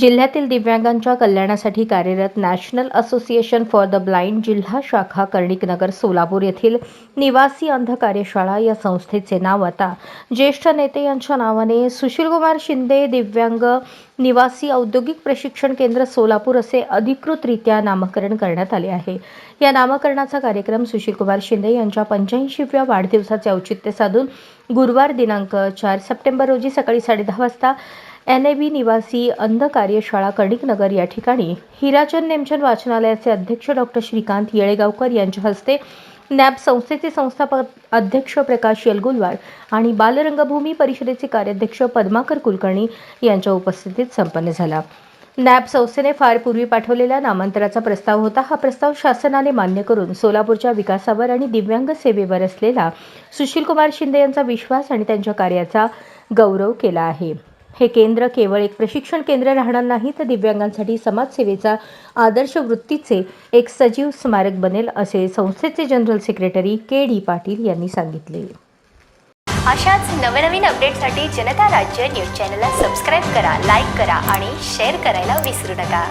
जिल्ह्यातील दिव्यांगांच्या कल्याणासाठी कार्यरत national association for the blind जिल्हा शाखा कर्णिकनगर सोलापूर येथील निवासी अंध कार्यशाळा या संस्थेचे नाव आता ज्येष्ठ नेते यांच्या नावाने सुशीलकुमार शिंदे दिव्यांग निवासी औद्योगिक प्रशिक्षण केंद्र सोलापूर असे अधिकृतरित्या नामकरण करण्यात आले आहे. या नामकरणाचा कार्यक्रम सुशीलकुमार शिंदे यांच्या पंच्याऐंशीव्या वाढदिवसाचे औचित्य साधून गुरुवार दिनांक चार सप्टेंबर रोजी सकाळी साडेदहा वाजता एन ए बी निवासी अंध कार्यशाळा कर्णिकनगर या ठिकाणी हिराचंद नेमचंद वाचनालयाचे अध्यक्ष डॉक्टर श्रीकांत येळेगावकर यांच्या हस्ते नॅब संस्थेचे संस्थापक अध्यक्ष प्रकाश यलगुलवार आणि बालरंगभूमी परिषदेचे कार्याध्यक्ष पद्माकर कुलकर्णी यांच्या उपस्थितीत संपन्न झाला. नॅब संस्थेने फार पूर्वी पाठवलेला नामांतराचा प्रस्ताव होता. हा प्रस्ताव शासनाने मान्य करून सोलापूरच्या विकासावर आणि दिव्यांग सेवेवर असलेला सुशीलकुमार शिंदे यांचा विश्वास आणि त्यांच्या कार्याचा गौरव केला आहे. हे केंद्र केवळ एक प्रशिक्षण केंद्र राहणार नाही तर दिव्यांगांसाठी समाजसेवेचा आदर्श वृत्तीचे एक सजीव स्मारक बनेल असे संस्थेचे general secretary K D Patil यांनी सांगितले. अशाच नवनवीन अपडेटसाठी जनता राज्य न्यूज चॅनलला सबस्क्राईब करा लाईक करा आणि शेअर करायला विसरू नका.